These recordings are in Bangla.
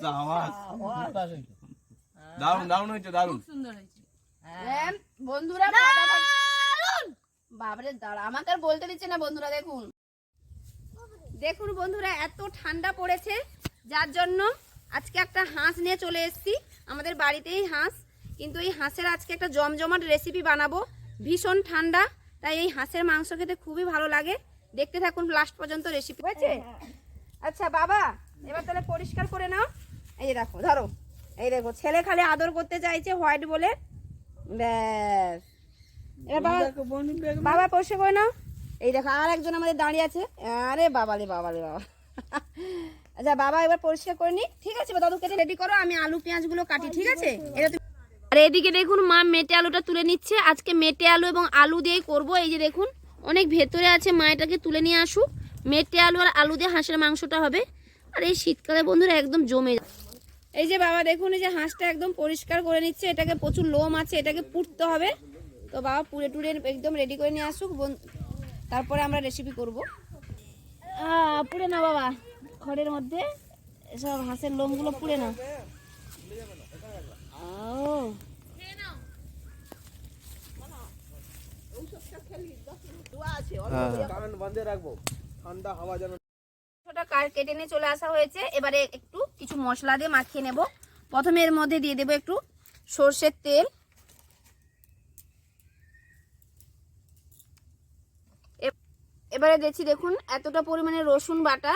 সাবাস। দারুণ দারুণ হয়েছে দারুণ। সুন্দর হয়েছে। হ্যাঁ, বন্ধুরা ফাটাফাটি- বাবারে দাঁড়া আমাকে আর বলতে দিচ্ছে না বন্ধুরা দেখুন। দেখুন বন্ধুরা এত ঠান্ডা পড়েছে যার জন্য আজকে একটা হাঁস নিয়ে চলে এসেছি আমাদের বাড়িতেই হাঁস। কিন্তু এই হাঁসের আজকে একটা জমজমাট রেসিপি বানাবো। ভীষণ ঠান্ডা তাই এই হাঁসের মাংস খেতে খুবই ভালো লাগে। দেখতে থাকুন লাস্ট পর্যন্ত রেসিপি হয়েছে? আচ্ছা বাবা এবার তাহলে পরিষ্কার করে নাও। এই যে দেখো ধরো। এই দেখো ছেলে খালি আদর করতে চাইছে হোয়াইট বলে। ব্যাস। এবার বাবা বাবা পরিষ্কার করে নাও। এই দেখো আর একজন আমাদের দাঁড়িয়ে আছে। আরে বাবা রে বাবা রে বাবা। আচ্ছা বাবা এবার পরিষ্কার করে নি। ঠিক আছে দাদু কেটে রেডি করো আমি আলু পেঁয়াজগুলো কাটি ঠিক আছে? এটা তুমি আর এদিকে দেখুন মা মেটে আলুটা তুলে নিচ্ছে। আজকে মেটে আলু এবং আলু দিয়েই করব। এই যে দেখুন অনেক ভেতরে আছে মা এটাকে তুলে নিয়ে আসুক। মেটে আলু আর আলু দিয়ে হাঁসের মাংসটা হবে। আর এই শীতকালে বন্ধুরা একদম জমে যায়। এই যে বাবা দেখুন এই যে হাঁসটা একদম পরিষ্কার করে নিচ্ছে। এটাকে প্রচুর লোম আছে এটাকে পুড়তে হবে। তো বাবা পুড়ে টুড়ে একদম রেডি করে নিয়ে আসুক। তারপরে আমরা রেসিপি করব। আহ, পুড়ে না বাবা। খড়ের মধ্যে সব হাঁসের লোমগুলো পুড়ে না ও বান্ধে রাখব। ঠান্ডা হাওয়া যেন মাংসটা কার কেটে নিয়ে চলে আসা হয়েছে? এবারে একটু কিছু মশলা দিয়ে মাখিয়ে নেব। প্রথমে এর মধ্যে দিয়ে দেবো একটু সর্ষের তেল। এবারে দেখছি দেখুন এতটা পরিমাণে রসুন বাটা।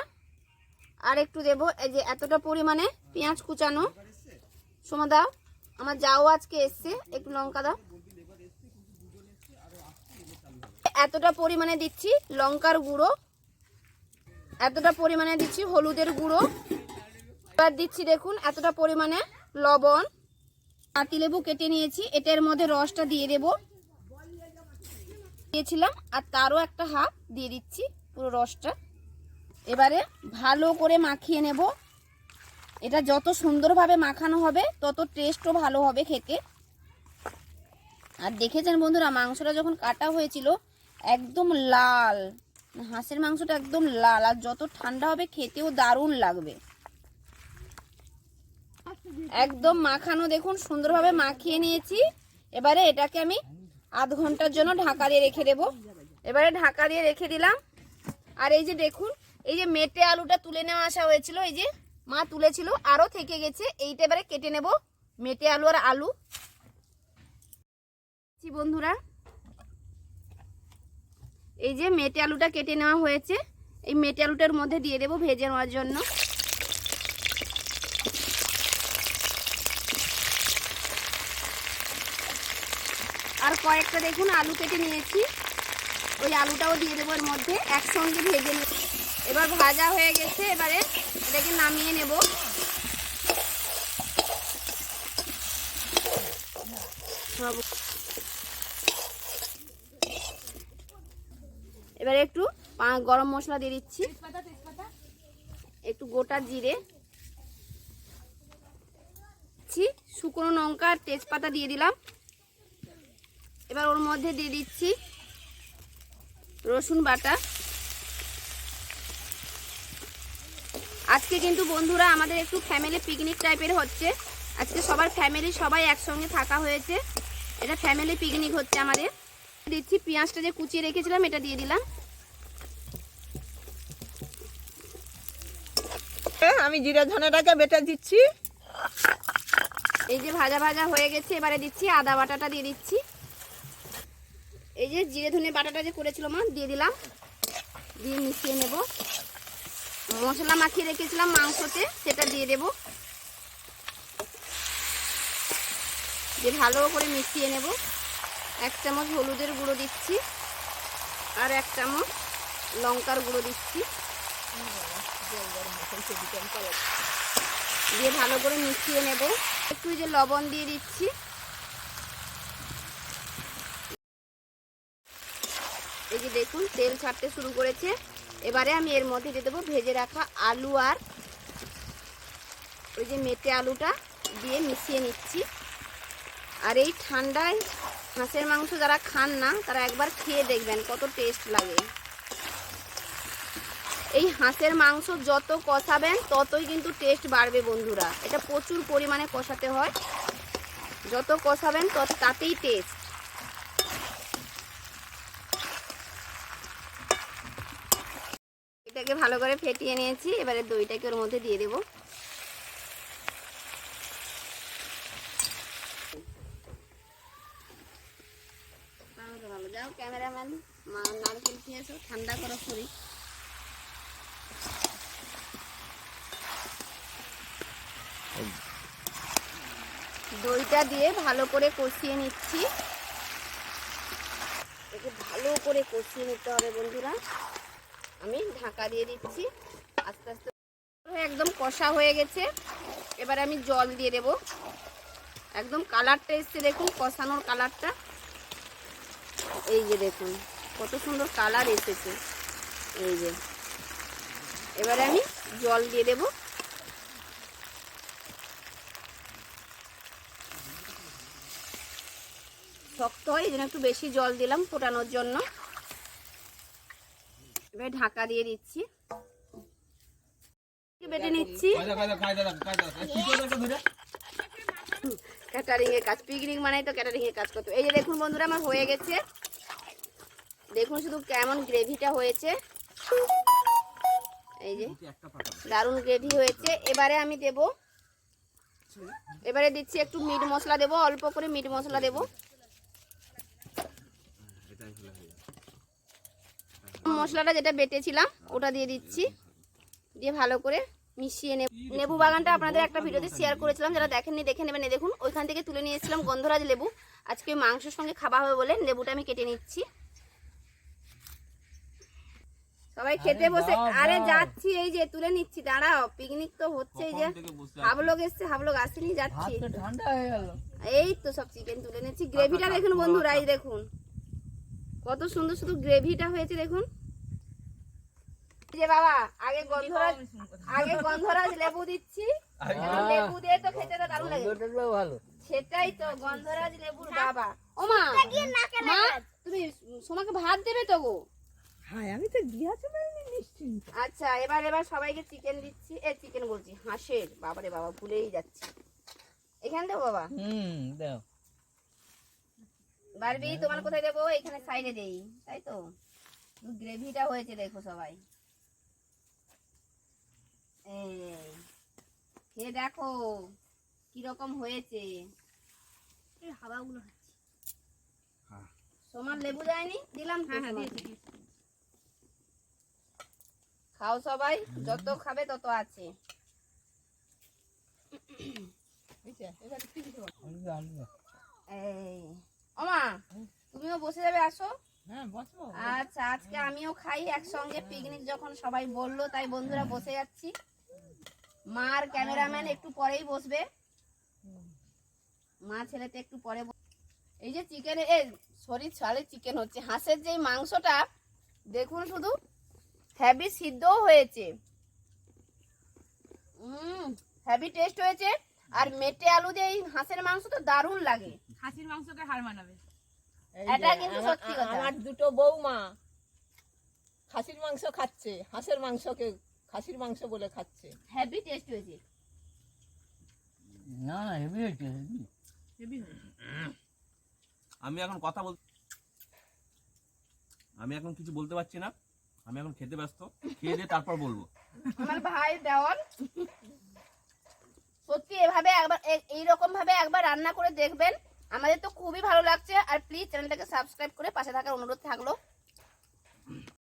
আর একটু দেব এই যে এতটা পরিমাণে পেঁয়াজ কুচানো। সোমা দাও, আমার যাও আজকে এসছে, একটু লঙ্কা দাও। এতটা পরিমাণে দিচ্ছি লঙ্কার গুঁড়ো। এতটা পরিমাণে দিচ্ছি হলুদের গুঁড়ো। এবার দিচ্ছি দেখুন, এতটা পরিমাণে লবণ। পাতিলেবু কেটে নিয়েছি, এটার মধ্যে রসটা দিয়ে দেব। দিয়েছিলাম, আর তারও একটা হাফ দিয়ে দিচ্ছি, পুরো রসটা। এবারে ভালো করে মাখিয়ে নেব। এটা যত সুন্দরভাবে মাখানো হবে, তত টেস্টও ভালো হবে খেতে। আর দেখেছেন বন্ধুরা, মাংসটা যখন কাটা হয়েছিল, একদম লাল। হাঁসের মাংসটা একদম লাল, আর যত ঠান্ডা হবে খেতেও দারুণ লাগবে। একদম মাখানো, দেখুন, সুন্দরভাবে মাখিয়ে নিয়েছি। এবারে এটাকে আমি আধ ঘণ্টার জন্য ঢাকা দিয়ে রেখে দেবো। এবারে ঢাকা দিয়ে রেখে দিলাম। আর এই যে দেখুন, এই যে মেটে আলুটা তুলে নেওয়া আসা হয়েছিল, এই যে মা তুলেছিল, আরও থেকে গেছে। এইটা এবারে কেটে নেব, মেটে আলু আর আলু। বন্ধুরা এই যে মেটে আলুটা কেটে নেওয়া হয়েছে। এই মেটে আলুটার মধ্যে দিয়ে দেবো ভেজে নেওয়ার জন্য। আর কয়েকটা দেখুন আলু কেটে নিয়েছি। ওই আলুটাও দিয়ে দেবো এর মধ্যে। একসঙ্গে ভেজে নেব। এবার ভাজা হয়ে গেছে, এবারে এটাকে নামিয়ে নেব সব এবারে একটু গরম মশলা দিয়ে দিচ্ছি। একটু গোটা জিরে। দিচ্ছি শুকনো লঙ্কা তেজপাতা দিয়ে দিলাম। এবার ওর মধ্যে দিয়ে দিচ্ছি রসুন বাটা। আজকে কিন্তু বন্ধুরা আমাদের একটু ফ্যামিলি পিকনিক টাইপের হচ্ছে। আজকে সবার ফ্যামিলি সবাই একসঙ্গে থাকা হয়েছে। এটা ফ্যামিলি পিকনিক হচ্ছে আমাদের। দিচ্ছি পেঁয়াজটা যে কুচিয়ে রেখেছিলাম এটা দিয়ে দিলাম। আমি জিরা ধনেটাকে বেটে দিচ্ছি। এই যে ভাজা ভাজা হয়ে গেছে এবারে দিচ্ছি আদা বাটাটা দিয়ে দিচ্ছি। এই যে জিরে ধনে বাটাটা যে করেছিল মা দিয়ে দিলাম। দিয়ে মিশিয়ে নেব। মশলা মাখিয়ে রেখেছিলাম মাংসতে সেটা দিয়ে দেব। দিয়ে ভালো করে মিশিয়ে নেব। এক চামচ হলুদের গুঁড়ো দিচ্ছি আর এক চামচ লঙ্কার গুঁড়ো দিচ্ছি। দিয়ে ভালো করে মিশিয়ে নেব। একটু যে লবণ দিয়ে দিচ্ছি। এই যে দেখুন, তেল ছাড়তে শুরু করেছে। এবারে আমি এর মধ্যে দিয়ে দেবো ভেজে রাখা আলু আর ওই যে মেটে আলুটা দিয়ে মিশিয়ে নিচ্ছি। আর এই ঠান্ডায় হাঁসের মাংস যারা খান না, তারা একবার খেয়ে দেখবেন কত টেস্ট লাগে। এই হাঁসের মাংস যত কষাবেন, ততই কিন্তু টেস্ট বাড়বে বন্ধুরা। এটা প্রচুর পরিমাণে কষাতে হয়। যত কষাবেন, তত তাতেই টেস্ট এটাকে ভালো করে ফেটিয়ে নিয়েছি, এবারে দইটাকে ওর মধ্যে দিয়ে দেবো তাহলে ভালো যাও ক্যামেরাম্যান মা নারকেল খেয়েছো ঠান্ডা করো দইটা দিয়ে ভালো করে কষিয়ে নিচ্ছি। একে ভালো করে কষিয়ে নিতে হবে বন্ধুরা। আমি ঢাকা দিয়ে দিচ্ছি। আস্তে আস্তে একদম কষা হয়ে গেছে। এবার আমি জল দিয়ে দেব। একদম কালারটা এসছে দেখুন, কষানোর কালারটা। এই যে দেখুন, কত সুন্দর কালার এসেছে। এই যে। এবারে আমি জল দিয়ে দেব। শক্ত হয়, এই জন্য একটু বেশি জল দিলাম ফোটানোর জন্য। এবারে ঢাকা দিয়ে দিচ্ছি। বেটে নিচ্ছি। ক্যাটারিং এর কাজ পিকনিক মানে তো ক্যাটারিং এর কাজ করতে এই যে দেখুন বন্ধুরা, আমার হয়ে গেছে। দেখুন শুধু কেমন গ্রেভিটা হয়েছে। এই যে, দারুণ গ্রেভি হয়েছে। এবারে আমি দেব, এবারে দিচ্ছি একটু মিট মশলা দেব, অল্প করে মিট মশলা দেব। মশলাটা যেটা বেটেছিলাম, ওটা দিয়ে দিচ্ছি। দিয়ে ভালো করে মিশিয়ে নেব। লেবু বাগানটা আপনাদের একটা ভিডিওতে শেয়ার করেছিলাম, যারা দেখেননি দেখে নেবেন। দেখুন, ওইখান থেকে তুলে নিয়ে এসেছিলাম গন্ধরাজ লেবু। আজকে মাংসের সঙ্গে খাওয়া হবে বলে লেবুটা আমি কেটে নিচ্ছি। সবাই খেতে বসে আরে যাচ্ছি এই যে তুলে নিচ্ছি দাঁড়াও পিকনিক তো হচ্ছে এই যে। হাবলোক এসছে হাবলোক আসেনি যাচ্ছি। ঠান্ডা হয়ে গেল। এই তো সব চিকেন তুলে নিচ্ছি। গ্রেভিটা দেখুন বন্ধুরা এই দেখুন। কত সুন্দর শুধু গ্রেভিটা হয়েছে দেখুন। যে বাবা আগে গন্ধরাজ আগে গন্ধরাজ লেবু দিচ্ছি। লেবু দিয়ে তো খেতে তো দারুণ লাগে। ভালো। সেটাই তো গন্ধরাজ লেবুর বাবা। ও মা মা তুমি সোমাকে ভাত দেবে তো গো? হ্যাঁ আমি তো নিশ্চিন্ত। আচ্ছা এবার এবার সবাইকে চিকেন দিচ্ছি। এ চিকেন বলছি হাঁসের। বাবারে বাবা ভুলেই যাচ্ছি। এখানে দেবো বাবা? হুম দাও। বারবি তোমার কোথায় দেবো? এখানে সাইডে দেই তাই তো? গ্রেভিটা হয়েছে দেখো সবাই। এই খেয়ে দেখো কীরকম হয়েছে। হাওয়াগুলো হ্যাঁ। তোমার লেবু যায়নি দিলাম তো তোমাকে। খাও সবাই যত খাবে তত আছে। এই ওমা তুমিও বসে যাবে আসো। হ্যাঁ আচ্ছা আজকে আমিও খাই একসঙ্গে পিকনিক যখন সবাই বলল তাই বন্ধুরা বসে যাচ্ছি। মার ক্যামেরাম্যান একটু পরেই বসবে। মা ছেলেতে একটু পরে এই যে চিকেন এ সরি সালে চিকেন হচ্ছে। হাঁসের যে মাংসটা দেখুন শুধু। হ্যাভি সিদ্ধও হয়েছে। হুম হ্যাভি টেস্ট হয়েছে। আর মেটে আলু দিয়ে এই হাঁসের মাংস তো দারুণ লাগে। খাসির মাংসকে হার মানাবে। এটা কিন্তু সত্যি কথা। আমার দুটো বৌমা খাসির মাংস খাচ্ছে হাঁসের মাংসকে খাসির মাংস বলে খাচ্ছে। হ্যাভি টেস্ট হয়েছে। না না হেভি হয়েছে হেভি। হেভি আমি এখন কথা বল আমি এখন কিছু বলতে পারছি না। আমি এখন খেতে ব্যস্ত। খেয়ে দিয়ে তারপর বলব। আমার ভাই দেওয়ান সত্যি এভাবে একবার এইরকম ভাবে একবার রান্না করে দেখবেন। আমাদের তো খুবই ভালো লাগছে। আর প্লিজ চ্যানেলটাকে সাবস্ক্রাইব করে পাশে থাকার অনুরোধ থাকল।